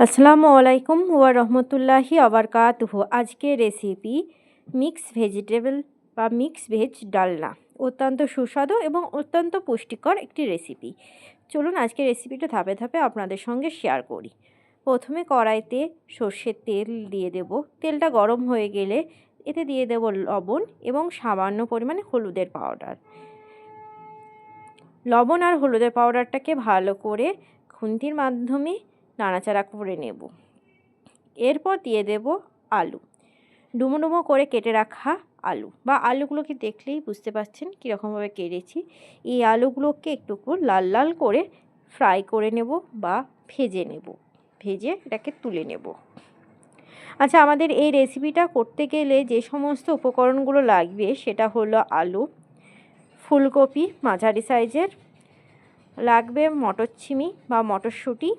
আসসালামু আলাইকুম ওয়া রহমতুল্লাহি আবরকাতুহু আজকে রেসিপি মিক্স ভেজিটেবল বা মিক্স ভেজ ডালনা। অত্যন্ত সুস্বাদু এবং অত্যন্ত পুষ্টিকর একটি রেসিপি চলুন আজকে রেসিপিটা ধাপে ধাপে আপনাদের সঙ্গে শেয়ার করি। প্রথমে কড়াইতে সর্ষের তেল দিয়ে দেব। তেলটা গরম হয়ে গেলে এতে দিয়ে দেব লবণ এবং সামান্য পরিমাণে হলুদের পাউডার লবণ আর হলুদের পাউডারটাকে ভালো করে খুন্তির মাধ্যমে নাড়াচাড়া করে নেব। এরপর দিয়ে দেব আলু। ডুমো ডুমো করে কেটে রাখা আলু। বা আলুগুলোকে দেখলেই বুঝতে পারছেন কীরকমভাবে কেটেছি। এই আলুগুলোকে একটু লাল লাল করে ফ্রাই করে নেব বা ভেজে নেব। ভেজে এটাকে তুলে নেব। আচ্ছা আমাদের এই রেসিপিটা করতে গেলে যে সমস্ত উপকরণগুলো লাগবে সেটা হলো আলু, ফুলকপি মাঝারি সাইজের, লাগবে মটরছিমি বা মটরশুঁটি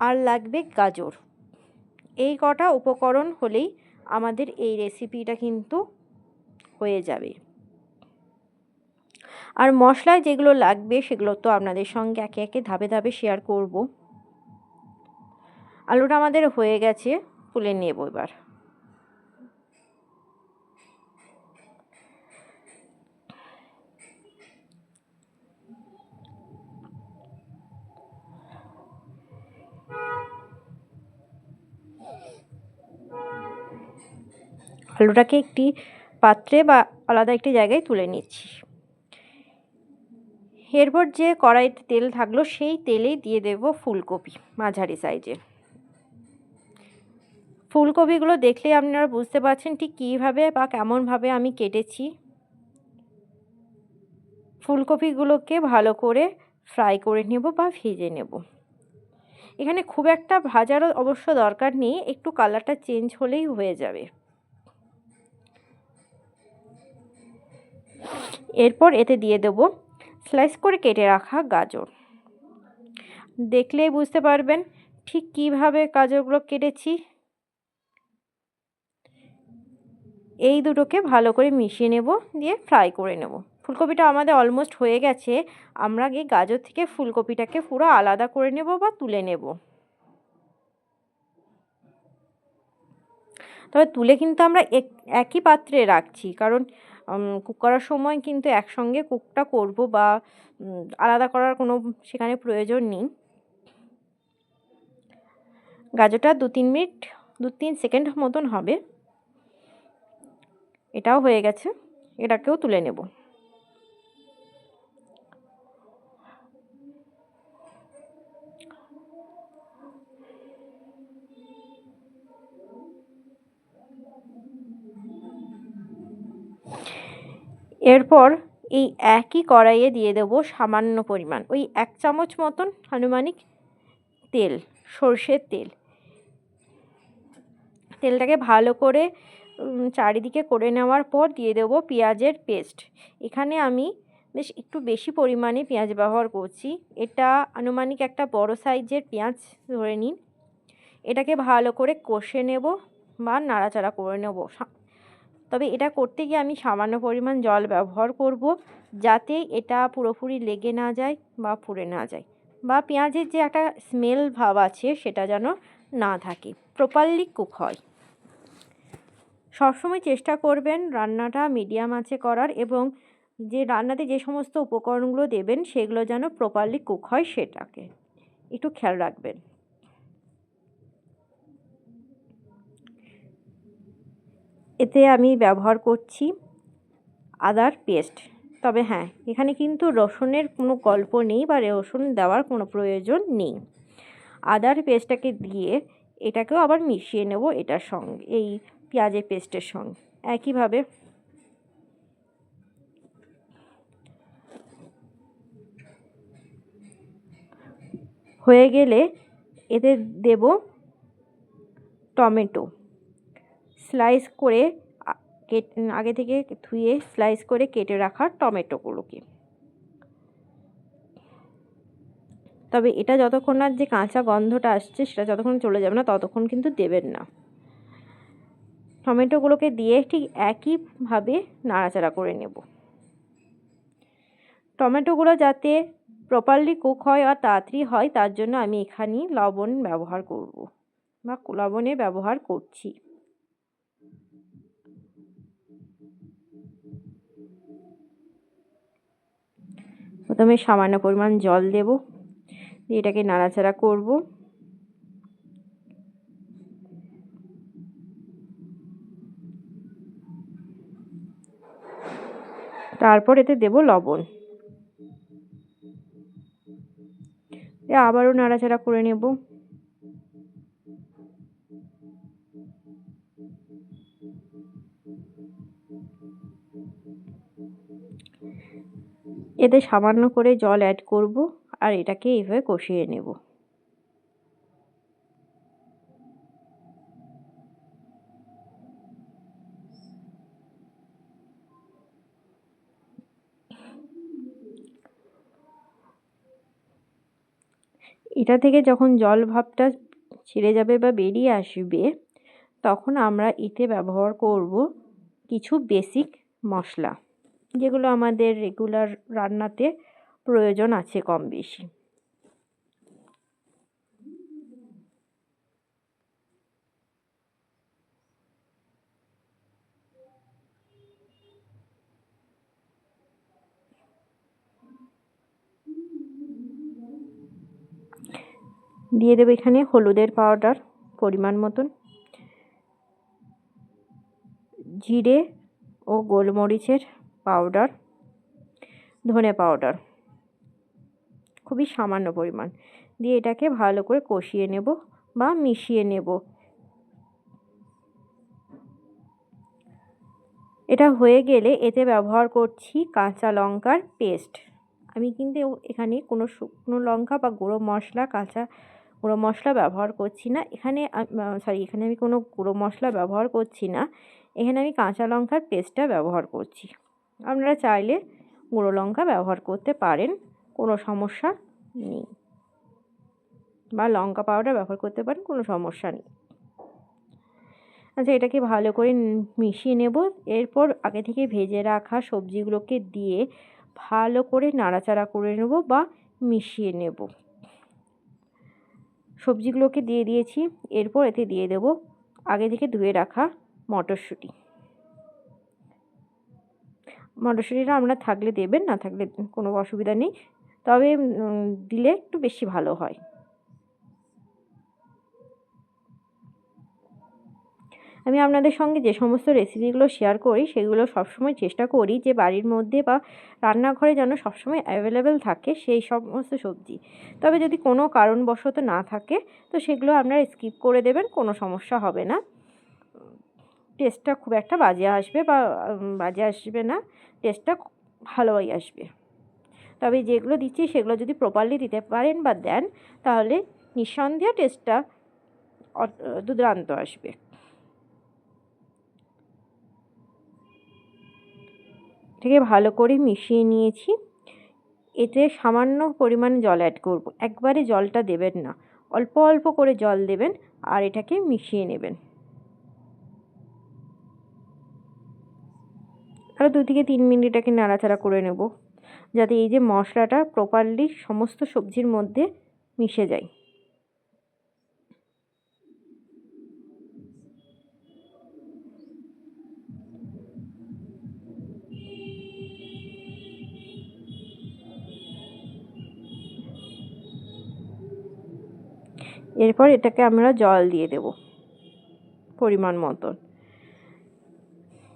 আর লাগবে গাজর। এই কটা উপকরণ হলেই আমাদের এই রেসিপিটা কিন্তু হয়ে যাবে। আর মশলা যেগুলো লাগবে সেগুলো তো আপনাদের সঙ্গে একে একে ধাপে ধাপে শেয়ার করব। আলুটা আমাদের হয়ে গেছে, তুলে নেব এবার। আলুটাকে একটি পাত্রে বা আলাদা একটি জায়গায় তুলে নিচ্ছি। এরপর যে কড়াইতে তেল থাকল, সেই তেলেই দিয়ে দেব ফুলকপি মাঝারি সাইজের ফুলকপিগুলো দেখলে আপনারা বুঝতে পারছেন ঠিক কীভাবে বা কেমনভাবে আমি কেটেছি। ফুলকপিগুলোকে ভালো করে ফ্রাই করে নেব বা ভেজে নেব। এখানে খুব একটা ভাজারও অবশ্য দরকার নেই, একটু কালারটা চেঞ্জ হলেই হয়ে যাবে। এরপর এতে দিয়ে দেব স্লাইস করে কেটে রাখা গাজর। দেখলেই বুঝতে পারবেন ঠিক কীভাবে গাজরগুলো কেটেছি। এই দুটোকে ভালো করে মিশিয়ে নেব, দিয়ে ফ্রাই করে নেব। ফুলকপিটা আমাদের অলমোস্ট হয়ে গেছে, আমরা গিয়ে গাজর থেকে ফুলকপিটাকে পুরো আলাদা করে নেব বা তুলে নেব। তবে তুলে কিন্তু আমরা একই পাত্রে রাখছি। কারণ কুক করার সময় কিন্তু একসঙ্গে কুকটা করব বা আলাদা করার কোনো সেখানে প্রয়োজন নেই। গাজরটা দু তিন মিনিট, দু তিন সেকেন্ড মতন হবে। এটাও হয়ে গেছে। এটাকেও তুলে নেব। এরপর এই একই কড়াইয়ে দিয়ে দেবো সামান্য পরিমাণ। ওই এক চামচ মতন আনুমানিক তেল, সর্ষের তেল। তেলটাকে ভালো করে চারিদিকে করে নেওয়ার পর দিয়ে দেবো পেঁয়াজের পেস্ট। এখানে আমি বেশ একটু বেশি পরিমাণে পেঁয়াজ ব্যবহার করছি। এটা আনুমানিক একটা বড় সাইজের পেঁয়াজ ধরে নিন। এটাকে ভালো করে কষে নেব বা নাড়াচাড়া করে নেব। তবে এটা করতে গিয়ে আমি সামান্য পরিমাণ জল ব্যবহার করব যাতে এটা পুরোপুরি লেগে না যায় বা পুড়ে না যায় বা পেঁয়াজের যে একটা স্মেল ভাব আছে সেটা যেন না থাকে প্রপারলি কুক হয়। সবসময় চেষ্টা করবেন রান্নাটা মিডিয়াম আছে করার এবং যে রান্নাতে যে সমস্ত উপকরণগুলো দেবেন সেগুলো যেন প্রপারলি কুক হয় সেটাকে। একটু খেয়াল রাখবেন। এতে আমি ব্যবহার করছি আদার পেস্ট। তবে হ্যাঁ এখানে কিন্তু রসুনের কোনো গল্প নেই বা রসুন দেওয়ার কোনো প্রয়োজন নেই। আদার পেস্টটাকে দিয়ে এটাকেও আবার মিশিয়ে নেব এটার সঙ্গে, এই পেঁয়াজের পেস্টের সঙ্গে। একইভাবে হয়ে গেলে এতে দেব টমেটো। স্লাইস করে আগে থেকে ধুয়ে স্লাইস করে কেটে রাখা টমেটোগুলোকে। তবে এটা যতক্ষণ না যে কাঁচা গন্ধটা আসছে, সেটা যতক্ষণ চলে যাবে না, ততক্ষণ কিন্তু দেবেন না। টমেটোগুলোকে দিয়ে ঠিক একইভাবে নাড়াচাড়া করে নেব। টমেটোগুলো যাতে প্রপারলি কুক হয় আর তাড়াতাড়ি হয়, তার জন্য আমি এখানে লবণ ব্যবহার করব, বা লবণের ব্যবহার করছি। প্রথমে সামান্য পরিমাণ জল দেব। এটাকে নাড়াচাড়া করব। তারপর এতে দেব লবণ। আবারও নাড়াচাড়া করে নেব। এতে সামান্য করে জল অ্যাড করব আর এটাকে এইভাবে কষিয়ে নেব। এটা থেকে যখন জল ভাবটা ছেড়ে যাবে বা বেরিয়ে আসবে, তখন আমরা এতে ব্যবহার করব কিছু বেসিক মশলা। যেগুলো আমাদের রেগুলার রান্নাতে প্রয়োজন আছে কম বেশি। দিয়ে দেবো এখানে হলুদের পাউডার পরিমাণ মতন। জিরে ও গোলমরিচের পাউডার ধনে পাউডার খুবই সামান্য পরিমাণ। দিয়ে এটাকে ভালো করে কষিয়ে নেব বা মিশিয়ে নেব। এটা হয়ে গেলে এতে ব্যবহার করছি কাঁচা লঙ্কার পেস্ট আমি কিন্তু এখানে কোনো শুকনো লঙ্কা বা গুঁড়ো মশলা, কাঁচা গুঁড়ো মশলা ব্যবহার করছি না। এখানে সরি এখানে আমি কোনো গুঁড়ো মশলা ব্যবহার করছি না। এখানে আমি কাঁচা লঙ্কার পেস্টটা ব্যবহার করছি। আপনারা চাইলে গুঁড়ো লঙ্কা ব্যবহার করতে পারেন, কোনো সমস্যা নেই। বা লঙ্কা পাউডার ব্যবহার করতে পারেন, কোনো সমস্যা নেই। আচ্ছা এটাকে ভালো করে মিশিয়ে নেব। এরপর আগে থেকে ভেজে রাখা সবজিগুলোকে দিয়ে ভালো করে নাড়াচাড়া করে নেব বা মিশিয়ে নেব। সবজিগুলোকে দিয়ে দিয়েছি। এরপর এতে দিয়ে দেব আগে থেকে ধুয়ে রাখা মটরশুঁটি। মটরশুঁটিটা আপনার থাকলে দেবেন, না থাকলে কোনো অসুবিধা নেই। তবে দিলে একটু বেশি ভালো হয়। আমি আপনাদের সঙ্গে যে সমস্ত রেসিপিগুলো শেয়ার করি, সেগুলো সবসময় চেষ্টা করি যে বাড়ির মধ্যে বা রান্নাঘরে যেন সবসময় অ্যাভেলেবেল থাকে সেই সমস্ত সবজি। তবে যদি কোনো কারণবশত না থাকে, তো সেগুলো আপনারা স্কিপ করে দেবেন, কোনো সমস্যা হবে না। টেস্টটা খুব একটা বাজে আসবে বা বাজে আসবে না। টেস্টটা ভালোই আসবে। তবে যেগুলো দিচ্ছি সেগুলো যদি প্রপারলি দিতে পারেন বা দেন, তাহলে নিঃসন্দেহে টেস্টটা দুর্দান্ত আসবে। থেকে ভালো করে মিশিয়ে নিয়েছি। এতে সামান্য পরিমাণে জল অ্যাড করব। একবারে জলটা দেবেন না। অল্প অল্প করে জল দেবেন আর এটাকে মিশিয়ে নেবেন। আরও দু থেকে তিন মিনিট এটাকে নাড়াচাড়া করে নেব, যাতে এই যে মশলাটা প্রপারলি সমস্ত সবজির মধ্যে মিশে যায়। এরপর এটাকে আমরা জল দিয়ে দেব, পরিমাণ মতন।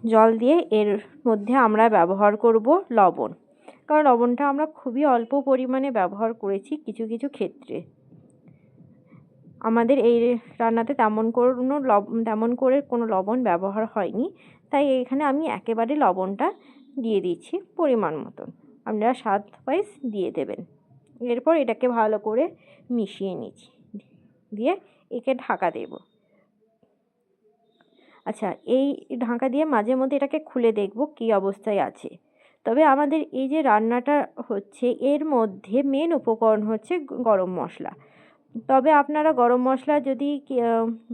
জল দিয়ে এর মধ্যে আমরা ব্যবহার করব লবণ। কারণ লবণটা আমরা খুবই অল্প পরিমাণে ব্যবহার করেছি কিছু কিছু ক্ষেত্রে। আমাদের এই রান্নাতে তেমন কোনো লব, তেমন করে কোনো লবণ ব্যবহার হয়নি। তাই এখানে আমি একেবারে লবণটা দিয়ে দিচ্ছি পরিমাণ মতন। আপনারা স্বাদ ওয়াইজ দিয়ে দেবেন। এরপর এটাকে ভালো করে মিশিয়ে নিচ্ছি। দিয়ে একে ঢাকা দেব। আচ্ছা এই ঢাকা দিয়ে মাঝে মধ্যে এটাকে খুলে দেখব কী অবস্থায় আছে। তবে আমাদের এই যে রান্নাটা হচ্ছে, এর মধ্যে মেন উপকরণ হচ্ছে গরম মশলা। তবে আপনারা গরম মশলা যদি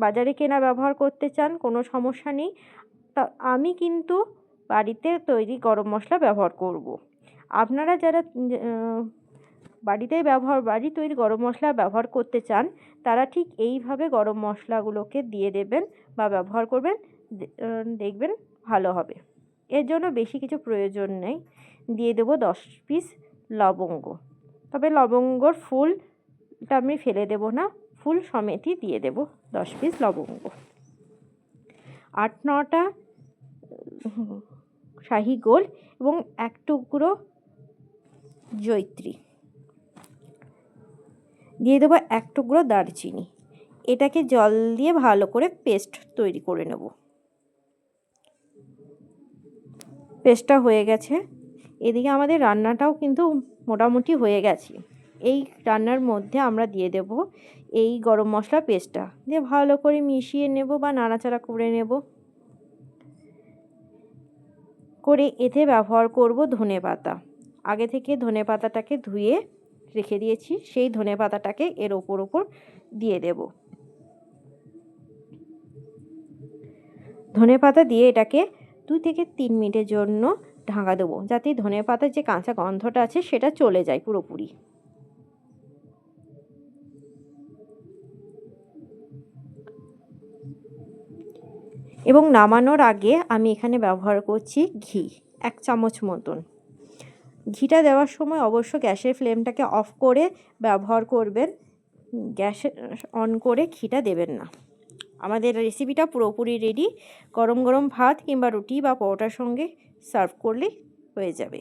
বাজারে কেনা ব্যবহার করতে চান, কোনো সমস্যা নেই। তা, আমি কিন্তু বাড়িতে তৈরি গরম মশলা ব্যবহার করব। আপনারা যারা বাড়িতেই ব্যবহার, বাড়ি তৈরি গরম মশলা ব্যবহার করতে চান, তারা ঠিক এইভাবে গরম মশলাগুলোকে দিয়ে দেবেন। বা ব্যবহার করবেন দেখবেন ভালো হবে। এর জন্য বেশি কিছু প্রয়োজন নেই। দিয়ে দেবো দশ পিস লবঙ্গ। তবে লবঙ্গর ফুলটা আমি ফেলে দেবো না, ফুল সমেতই দিয়ে দেব দশ পিস লবঙ্গ। আট, নটা শাহি গোল এবং এক টুকরো জৈত্রী দিয়ে দেবো এক টুকরো দারচিনি। এটাকে জল দিয়ে ভালো করে পেস্ট তৈরি করে নেব। পেস্টটা হয়ে গেছে। এদিকে আমাদের রান্নাটাও কিন্তু মোটামুটি হয়ে গেছে। এই রান্নার মধ্যে আমরা দিয়ে দেব এই গরম মশলা পেস্টটা। দিয়ে ভালো করে মিশিয়ে নেব বা নাড়াচাড়া করে নেব। করে এতে ব্যবহার করব ধনে পাতা। আগে থেকে ধনে পাতাটাকে ধুয়ে রেখে দিয়েছি। সেই ধনে পাতাটাকে এর ওপর ওপর দিয়ে দেব। ধনে পাতা দিয়ে এটাকে দুই থেকে তিন মিনিটের জন্য ঢাকা দেবো, যাতে ধনে পাতার যে কাঁচা গন্ধটা আছে সেটা চলে যায় পুরোপুরি। এবং নামানোর আগে আমি এখানে ব্যবহার করছি ঘি, এক চামচ মতন। ঘিটা দেওয়ার সময় অবশ্য গ্যাসের ফ্লেমটাকে অফ করে ব্যবহার করবেন, গ্যাসে অন করে ঘিটা দেবেন না। আমাদের রেসিপিটা পুরোপুরি রেডি গরম গরম ভাত কিংবা রুটি বা পরোটার সঙ্গে সার্ভ করলে হয়ে যাবে।